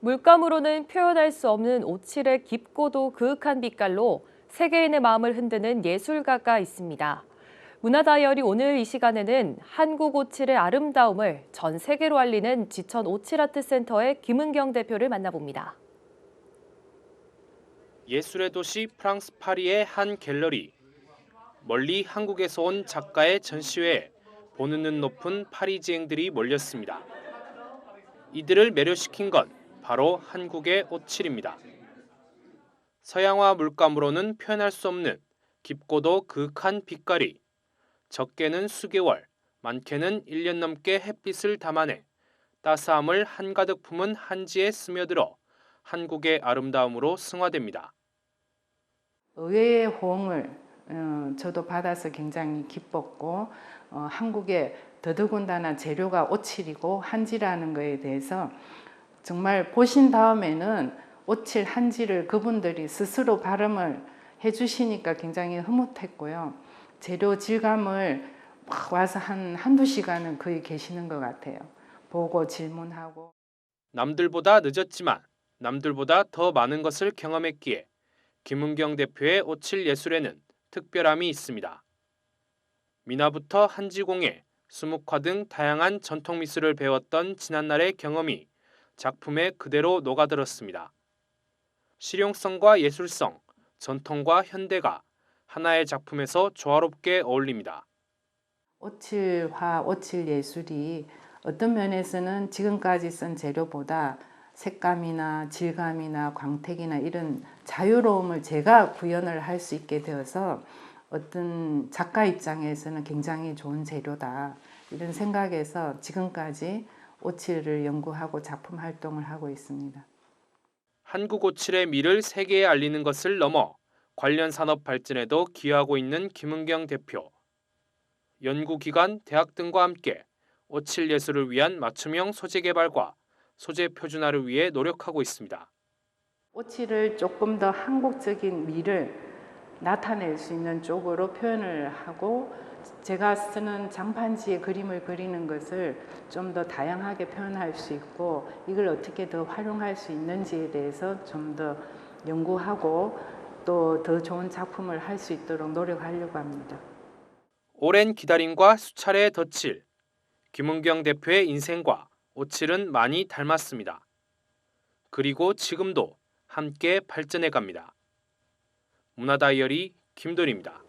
물감으로는 표현할 수 없는 오칠의 깊고도 그윽한 빛깔로 세계인의 마음을 흔드는 예술가가 있습니다. 문화다이어리 오늘 이 시간에는 한국 오칠의 아름다움을 전 세계로 알리는 지천 오칠아트 센터의 김은경 대표를 만나봅니다. 예술의 도시 프랑스 파리의 한 갤러리. 멀리 한국에서 온 작가의 전시회에 보는 눈 높은 파리 지행들이 몰렸습니다. 이들을 매료시킨 건 바로 한국의 오칠입니다. 서양화 물감으로는 표현할 수 없는 깊고도 그윽한 빛깔이 적게는 수개월, 많게는 1년 넘게 햇빛을 담아내 따스함을 한가득 품은 한지에 스며들어 한국의 아름다움으로 승화됩니다. 의외의 호응을 어, 저도 받아서 굉장히 기뻤고 어, 한국의 더더군다나 재료가 오칠이고 한지라는 거에 대해서 정말 보신 다음에는 오칠 한지를 그분들이 스스로 발음을 해주시니까 굉장히 흐뭇했고요. 재료 질감을 막 와서 한 한두 시간은 거의 계시는 것 같아요. 보고 질문하고. 남들보다 늦었지만 남들보다 더 많은 것을 경험했기에 김은경 대표의 오칠 예술에는 특별함이 있습니다. 미나부터 한지공예, 수묵화 등 다양한 전통 미술을 배웠던 지난날의 경험이 작품에 그대로 녹아들었습니다. 실용성과 예술성, 전통과 현대가 하나의 작품에서 조화롭게 어울립니다. 오칠화, 오칠 예술이 어떤 면에서는 지금까지 쓴 재료보다 색감이나 질감이나 광택이나 이런 자유로움을 제가 구현을 할 수 있게 되어서 어떤 작가 입장에서는 굉장히 좋은 재료다. 이런 생각에서 지금까지 오칠을 연구하고 작품 활동을 하고 있습니다. 한국 오칠의 미를 세계에 알리는 것을 넘어 관련 산업 발전에도 기여하고 있는 김은경 대표. 연구기관, 대학 등과 함께 오칠 예술을 위한 맞춤형 소재 개발과 소재 표준화를 위해 노력하고 있습니다. 오칠을 조금 더 한국적인 미를 나타낼 수 있는 쪽으로 표현을 하고 제가 쓰는 장판지에 그림을 그리는 것을 좀 더 다양하게 표현할 수 있고 이걸 어떻게 더 활용할 수 있는지에 대해서 좀 더 연구하고 또 더 좋은 작품을 할 수 있도록 노력하려고 합니다. 오랜 기다림과 수차례의 덧칠. 김은경 대표의 인생과 오칠은 많이 닮았습니다. 그리고 지금도 함께 발전해 갑니다. 문화다이어리 김돌입니다.